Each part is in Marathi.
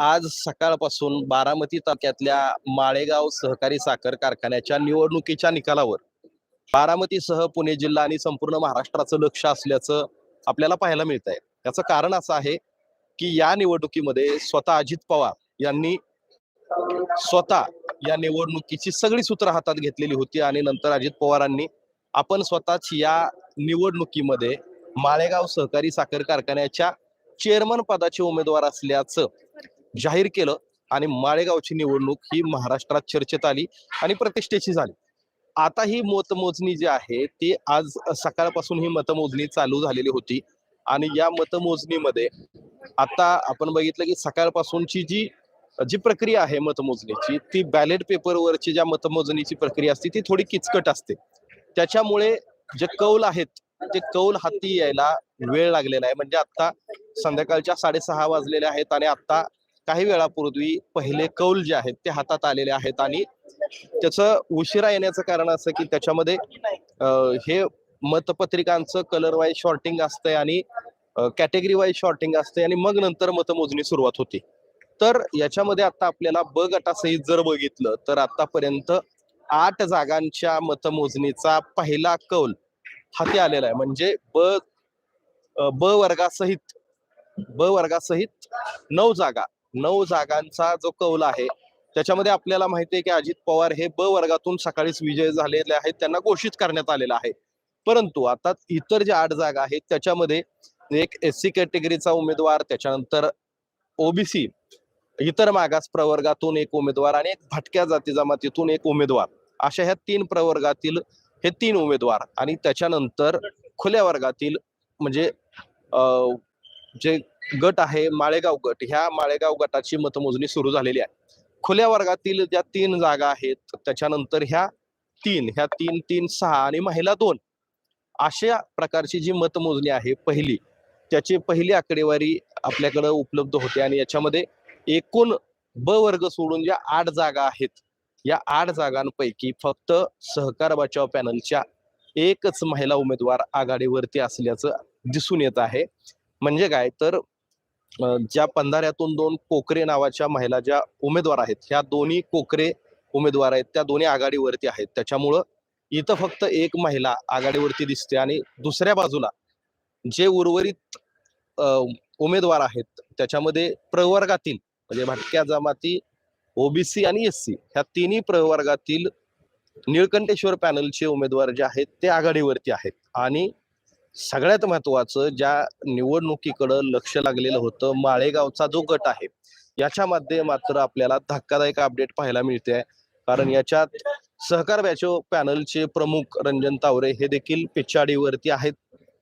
आज सकाळपासून बारामती तालुक्यातल्या माळेगाव सहकारी साखर कारखान्याच्या निवडणुकीच्या निकालावर बारामतीसह पुणे जिल्हा आणि संपूर्ण महाराष्ट्राचं लक्ष असल्याचं आपल्याला पाहायला मिळत आहे याचं कारण असं आहे की या निवडणुकीमध्ये स्वतः अजित पवार यांनी स्वतः या निवडणुकीची सगळी सूत्र हातात घेतलेली होती आणि नंतर अजित पवारांनी आपण स्वतःच या निवडणुकीमध्ये माळेगाव सहकारी साखर कारखान्याच्या चेअरमन पदाचे उमेदवार असल्याचं जाहीर केलं आणि माळेगावची निवडणूक ही महाराष्ट्रात चर्चेत आली आणि प्रतिष्ठेची झाली. आता ही मतमोजणी जी आहे ती आज सकाळपासून ही मतमोजणी चालू झालेली होती आणि या मतमोजणीमध्ये आता आपण बघितलं की सकाळपासूनची जी जी प्रक्रिया आहे मतमोजणीची ती बॅलेट पेपरवरची ज्या मतमोजणीची प्रक्रिया असते ती थोडी किचकट असते. त्याच्यामुळे जे कौल आहेत ते कौल हाती यायला वेळ लागलेला आहे. म्हणजे आता संध्याकाळच्या साडेसहा वाजलेले आहेत आणि आता काही वेळापूर्वी पहिले कौल जे आहेत ते हातात आलेले आहेत आणि त्याचं उशिरा येण्याचं कारण असं की त्याच्यामध्ये हे मतपत्रिकांचं कलर वाईज शॉर्टिंग असतंय आणि कॅटेगरी वाईज शॉर्टिंग असते आणि मग नंतर मतमोजणी सुरुवात होती. तर याच्यामध्ये आता आपल्याला ब गटासहित जर बघितलं तर आतापर्यंत आठ जागांच्या मतमोजणीचा पहिला कौल हाती आलेला आहे. म्हणजे ब ब वर्गासहित ब वर्गासहित नऊ जागा नऊ जागांचा जो कौल आहे त्याच्यामध्ये आपल्याला माहिती आहे की अजित पवार हे ब वर्गातून सकाळीच विजय झालेले आहेत त्यांना घोषित करण्यात आलेला आहे. परंतु आता इतर ज्या आठ जागा आहेत त्याच्यामध्ये एक एस सी कॅटेगरीचा उमेदवार त्याच्यानंतर ओबीसी इतर मागास प्रवर्गातून एक उमेदवार आणि एक भटक्या जाती जमातीतून एक उमेदवार. अशा ह्या तीन प्रवर्गातील हे तीन उमेदवार आणि त्याच्यानंतर खुल्या वर्गातील म्हणजे अं, जे गट आहे माळेगाव गट. ह्या माळेगाव गटाची मतमोजणी सुरू झालेली आहे. खुल्या वर्गातील ज्या तीन जागा आहेत त्याच्यानंतर ह्या तीन ह्या तीन तीन सहा आणि महिला दोन अशा प्रकारची जी मतमोजणी आहे पहिली त्याची पहिली आकडेवारी आपल्याकडे उपलब्ध होते आणि याच्यामध्ये एकूण ब वर्ग सोडून ज्या आठ जागा आहेत या आठ जागांपैकी फक्त सहकार बचाव पॅनलच्या एकच महिला उमेदवार आघाडीवरती असल्याचं दिसून येत आहे. म्हणजे काय? तर ज्या पंधाऱ्यातून दोन कोकरे नावाच्या महिला ज्या उमेदवार आहेत ह्या दोन्ही कोकरे उमेदवार आहेत त्या दोन्ही आघाडीवरती आहेत. त्याच्यामुळं इथं फक्त एक महिला आघाडीवरती दिसते आणि दुसऱ्या बाजूला जे उर्वरित उमेदवार आहेत त्याच्यामध्ये प्रवर्गातील म्हणजे भटक्या जमाती ओबीसी आणि एस सी ह्या तिन्ही प्रवर्गातील निळकंठेश्वर पॅनलचे उमेदवार जे आहेत ते आघाडीवरती आहेत. आणि सगळ्यात महत्वाचं ज्या निवडणुकीकडं लक्ष लागलेलं होतं माळेगावचा जो गट आहे याच्यामध्ये मात्र आपल्याला धक्कादायक अपडेट पाहायला मिळते कारण याच्यात सहकार बॅचो पॅनलचे प्रमुख रंजन तावरे हे देखील पिछाडीवरती आहेत.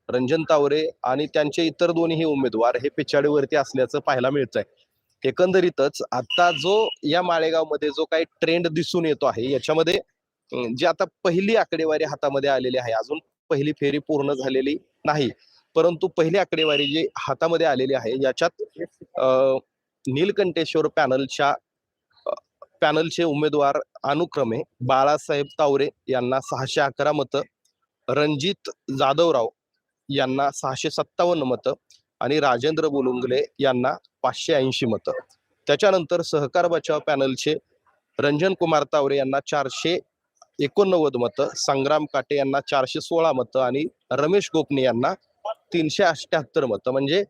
रंजन तावरे आणि त्यांचे इतर दोन्ही उमेदवार हे पिछाडीवरती असल्याचं पाहायला मिळतंय. एकंदरीतच आता जो या माळेगावमध्ये जो काही ट्रेंड दिसून येतो आहे याच्यामध्ये जी आता पहिली आकडेवारी हातामध्ये आलेली आहे अजून पहिली फेरी पूर्ण झालेली नाही. परंतु पहिली आकडेवारी जी हातामध्ये आलेली आहे याच्यात अं, नीलकंठेश्वर पॅनलच्या पॅनलचे उमेदवार अनुक्रमे बाळासाहेब तावरे यांना सहाशे अकरा मतं रणजित जाधवराव यांना सहाशे सत्तावन्न मतं आणि राजेंद्र बोलुंगले यांना पाचशे ऐंशी मतं. त्याच्यानंतर सहकार बचाव पॅनलचे रंजन कुमार तावरे यांना चारशे एकोणनव्वद मतं संग्राम काटे यांना चारशे सोळा मतं आणि रमेश गोपने यांना तीनशे अठ्याहत्तर मतं. म्हणजे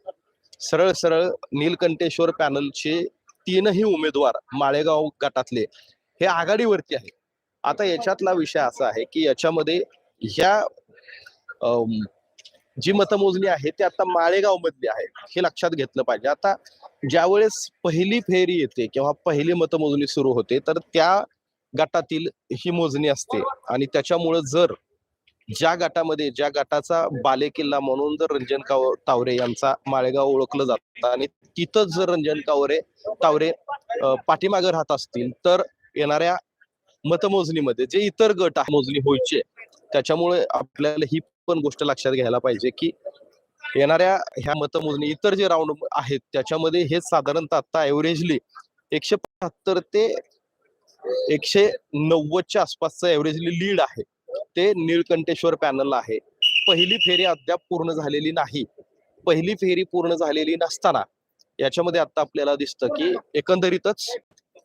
सरळ सरळ नीलकंठेश्वर पॅनलचे तीनही उमेदवार माळेगाव गटातले हे आघाडीवरती आहे आता याच्यातला विषय असा आहे की याच्यामध्ये ह्या जी मतमोजणी आहे ती आता माळेगाव मधली आहे. हे लक्षात घेतलं पाहिजे. आता ज्यावेळेस पहिली फेरी येते किंवा पहिली मतमोजणी सुरू होते तर त्या गटातील ही मोजणी असते. आणि त्याच्यामुळं जर ज्या गटामध्ये ज्या गटाचा बालेकिल्ला म्हणून जर रंजन काव तावरे यांचा माळेगाव ओळखलं जातं आणि तिथंच जर रंजन कावरे तावरे पाठीमागे राहत असतील तर येणाऱ्या मतमोजणीमध्ये जे इतर गट आहे मोजणी व्हायचे त्याच्यामुळे आपल्याला ही पण गोष्ट लक्षात घ्यायला पाहिजे की येणाऱ्या ह्या मतमोजणी इतर जे राऊंड आहेत त्याच्यामध्ये हे साधारणतः आता एव्हरेजली एकशे पंच्याहत्तर ते एकशे नव्वदच्या आसपासचं एव्हरेजली लीड आहे ते निळकंठेश्वर पॅनल आहे. पहिली फेरी अद्याप पूर्ण झालेली नाही. पहिली फेरी पूर्ण झालेली नसताना याच्यामध्ये आता आपल्याला दिसतं की एकंदरीतच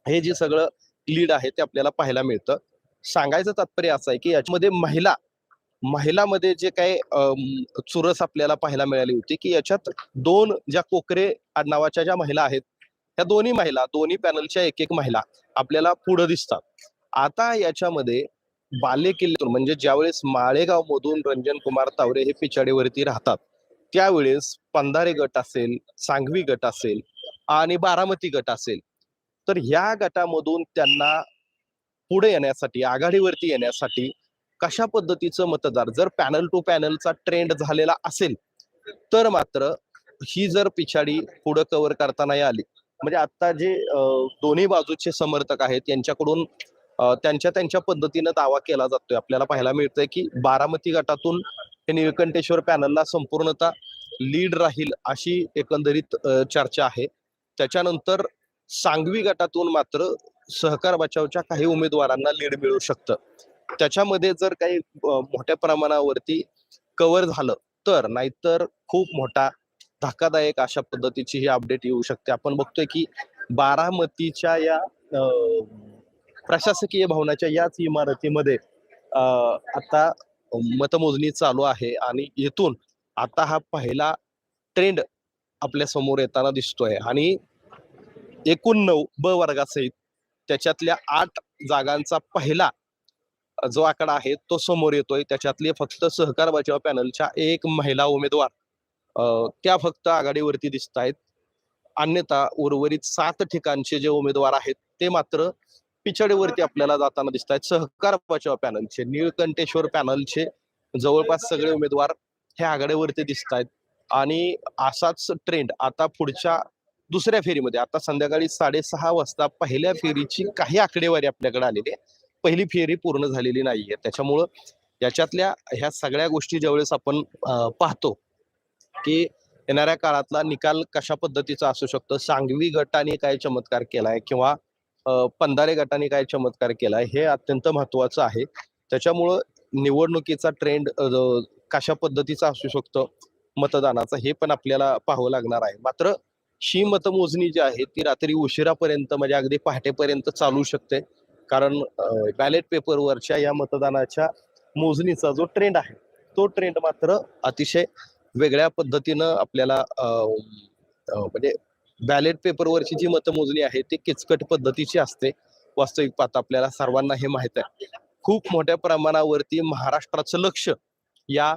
हे जे सगळं लीड आहे ते आपल्याला पाहायला मिळतं. सांगायचं तात्पर्य असं आहे की याच्यामध्ये महिला महिलामध्ये जे काही चुरस आपल्याला पाहायला मिळाली होती की याच्यात दोन ज्या कोकरे आडनावाच्या ज्या महिला आहेत ह्या दोन्ही महिला दोन्ही पॅनलच्या एक एक महिला आपल्याला पुढे दिसतात. आता याच्यामध्ये बाले किल्ल्यातून म्हणजे ज्यावेळेस माळेगाव मधून रंजन कुमार तावरे हे पिछाडीवरती राहतात त्यावेळेस पंधारे गट असेल सांगवी गट असेल आणि बारामती गट असेल तर ह्या गटामधून त्यांना पुढे येण्यासाठी आघाडीवरती येण्यासाठी कशा पद्धतीचं मतदार जर पॅनल टू पॅनलचा ट्रेंड झालेला असेल तर मात्र ही जर पिछाडी पुढे कव्हर करताना आली म्हणजे आता जे दोन्ही बाजूचे समर्थक आहेत यांच्याकडून त्यांच्या त्यांच्या पद्धतीनं दावा केला जातोय. आपल्याला पाहायला मिळतंय की बारामती गटातून हे निळकंठेश्वर पॅनलला संपूर्णतः लीड राहील अशी एकंदरीत चर्चा आहे. त्याच्यानंतर सांगवी गटातून मात्र सहकार बचावच्या काही उमेदवारांना लीड मिळू शकतं. त्याच्यामध्ये जर काही मोठ्या प्रमाणावरती कव्हर झालं तर नाहीतर खूप मोठा धक्कादायक अशा पद्धतीची ही अपडेट येऊ शकते. आपण बघतोय की बारामतीच्या या प्रशासकीय भवनाच्या याच इमारतीमध्ये आता मतमोजणी चालू आहे आणि येथून आता हा पहिला ट्रेंड आपल्यासमोर येताना दिसतोय. आणि एकूण नऊ ब वर्गासहित त्याच्यातल्या आठ जागांचा पहिला जो आकडा आहे तो समोर येतोय. त्याच्यातले फक्त सहकार बचाव पॅनलच्या एक महिला उमेदवार त्या फक्त आघाडीवरती दिसत आहेत. अन्यथा उर्वरित सात ठिकाणचे जे उमेदवार आहेत ते मात्र पिछाडीवरती आपल्याला जाताना दिसत आहेत. सहकार बचाव पॅनलचे निळकंठेश्वर पॅनलचे जवळपास सगळे उमेदवार हे आघाडीवरती दिसत आहेत. आणि असाच ट्रेंड आता पुढच्या दुसऱ्या फेरीमध्ये आता संध्याकाळी साडेसहा वाजता पहिल्या फेरीची काही आकडेवारी आपल्याकडे आलेली आहे. पहिली फेरी पूर्ण झालेली नाहीये. त्याच्यामुळं याच्यातल्या ह्या सगळ्या गोष्टी ज्यावेळेस आपण पाहतो की येणाऱ्या काळातला निकाल कशा पद्धतीचा असू शकतो? सांगवी गटाने काय चमत्कार केलाय किंवा पंधारे गटाने काय चमत्कार केलाय हे अत्यंत महत्वाचं आहे. त्याच्यामुळं निवडणुकीचा ट्रेंड कशा पद्धतीचा असू शकतो? मतदानाचा हे पण आपल्याला पाहावं लागणार आहे. मात्र ही मतमोजणी जी आहे ती रात्री उशिरापर्यंत म्हणजे अगदी पहाटेपर्यंत चालू शकते. कारण बॅलेट पेपरवरच्या या मतदानाच्या मोजणीचा जो ट्रेंड आहे तो ट्रेंड मात्र अतिशय वेगळ्या पद्धतीनं आपल्याला अं, म्हणजे बॅलेट पेपरवरची जी मतमोजणी आहे ती किचकट पद्धतीची असते. वास्तविक पाहता आपल्याला सर्वांना हे माहीत आहे. खूप मोठ्या प्रमाणावरती महाराष्ट्राचं लक्ष या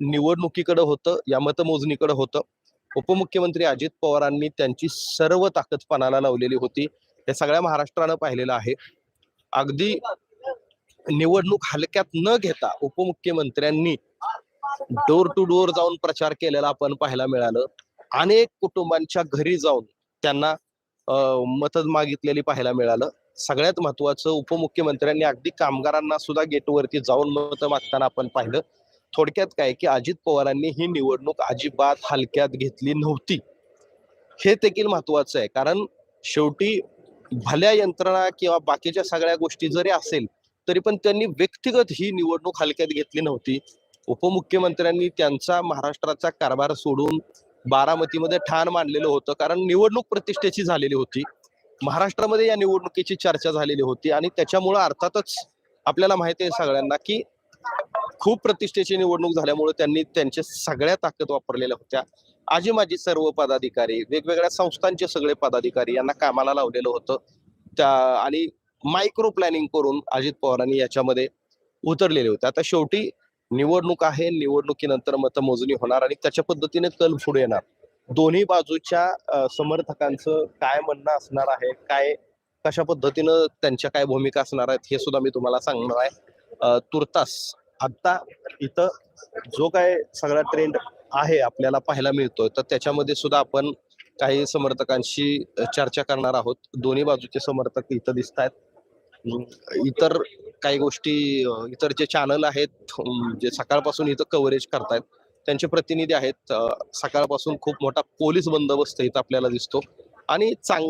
निवडणुकीकडे होतं या मतमोजणीकडे होतं. उपमुख्यमंत्री अजित पवारांनी त्यांची सर्व ताकद पणाला लावलेली होती. हे सगळ्या महाराष्ट्रानं पाहिलेलं आहे. अगदी निवडणूक हलक्यात न घेता उपमुख्यमंत्र्यांनी डोर टू डोर जाऊन प्रचार केलेला आपण पाहायला मिळालं. अनेक कुटुंबांच्या घरी जाऊन त्यांना मत मागितलेली पाहायला मिळालं. सगळ्यात महत्वाचं उपमुख्यमंत्र्यांनी अगदी कामगारांना सुद्धा गेटवरती जाऊन मत मागताना आपण पाहिलं. थोडक्यात काय की अजित पवारांनी ही निवडणूक अजिबात हलक्यात घेतली नव्हती. हे देखील महत्वाचं आहे. कारण शेवटी भल्या यंत्रणा किंवा बाकीच्या सगळ्या गोष्टी जरी असेल तरी पण त्यांनी व्यक्तिगत ही निवडणूक हलक्यात घेतली नव्हती. उपमुख्यमंत्र्यांनी त्यांचा महाराष्ट्राचा कारभार सोडून बारामतीमध्ये ठाण मांडलेलं होतं. कारण निवडणूक प्रतिष्ठेची झालेली होती. महाराष्ट्रामध्ये या निवडणुकीची चर्चा झालेली होती आणि त्याच्यामुळं अर्थातच आपल्याला माहिती आहे सगळ्यांना की खूप प्रतिष्ठेची निवडणूक झाल्यामुळे त्यांनी त्यांच्या सगळ्या ताकद वापरलेल्या होत्या. आजी माजी सर्व पदाधिकारी वेगवेगळ्या संस्थांचे सगळे पदाधिकारी यांना कामाला लावलेलं होतं. त्या आणि मायक्रो प्लॅनिंग करून अजित पवारांनी याच्यामध्ये उतरलेले होते. आता शेवटी निवडणूक आहे निवडणुकीनंतर मतमोजणी होणार आणि त्याच्या पद्धतीने कल पुढे येणार. दोन्ही बाजूच्या समर्थकांचं काय म्हणणं असणार आहे काय कशा पद्धतीनं त्यांच्या काय भूमिका असणार आहेत हे सुद्धा मी तुम्हाला सांगणार आहे. तुर्तास आता इथं जो काय सगळा ट्रेंड आहे आपल्याला पाहायला मिळतोय तर त्याच्यामध्ये सुद्धा आपण काही समर्थकांशी चर्चा करणार आहोत. दोन्ही बाजूचे समर्थक इथं दिसत आहेत इतर काही गोष्टी इतर जे चॅनल आहेत जे सकाळपासून इथं कव्हरेज करतायत त्यांचे प्रतिनिधी आहेत. सकाळपासून खूप मोठा पोलीस बंदोबस्त इथं आपल्याला दिसतो. आणि चांग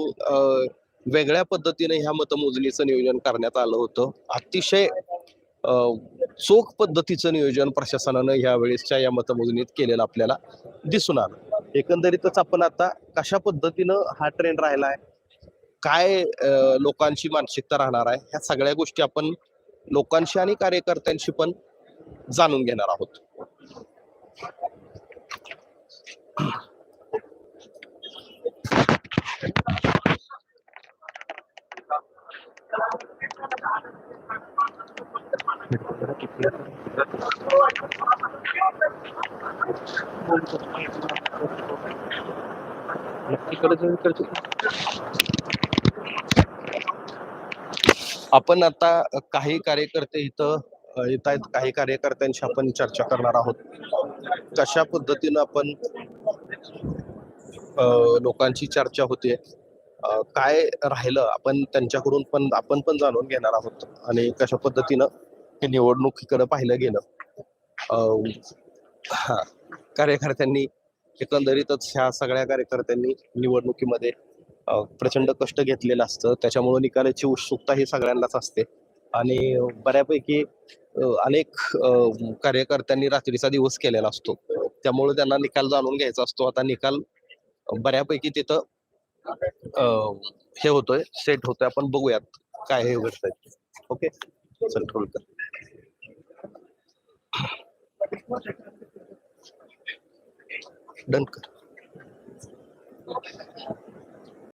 वेगळ्या पद्धतीने ह्या मतमोजणीचं नियोजन करण्यात आलं होतं. अतिशय चोख पद्धतीचं नियोजन प्रशासनानं ह्या वेळेसच्या या मतमोजणीत केलेलं आपल्याला दिसून आलं. एकंदरीतच आपण आता कशा पद्धतीनं हा ट्रेंड राहिलाय काय लोकांची मानसिकता राहणार आहे ह्या सगळ्या गोष्टी आपण लोकांशी आणि कार्यकर्त्यांशी पण जाणून घेणार आहोत. आपण आता काही कार्यकर्ते इथं येत आहेत. काही कार्यकर्त्यांशी आपण चर्चा करणार आहोत. कशा पद्धतीनं आपण लोकांची चर्चा होते काय राहिलं? आपण त्यांच्याकडून पण आपण पण जाणून घेणार आहोत. आणि कशा पद्धतीनं हे निवडणुकीकडे पाहिलं गेलं. हा. कार्यकर्त्यांनी एकंदरीतच ह्या सगळ्या कार्यकर्त्यांनी निवडणुकीमध्ये प्रचंड कष्ट घेतलेलं असतं. त्याच्यामुळे निकालाची उत्सुकता ही सगळ्यांनाच असते. आणि बऱ्यापैकी अनेक कार्यकर्त्यांनी रात्रीचा दिवस केलेला असतो. त्यामुळे त्यांना निकाल जाणून घ्यायचा असतो. आता निकाल बऱ्यापैकी तिथं हे होतोय सेट होतोय. आपण बघूयात काय हे घडतंय ओके? चल रोल कर. डन कर.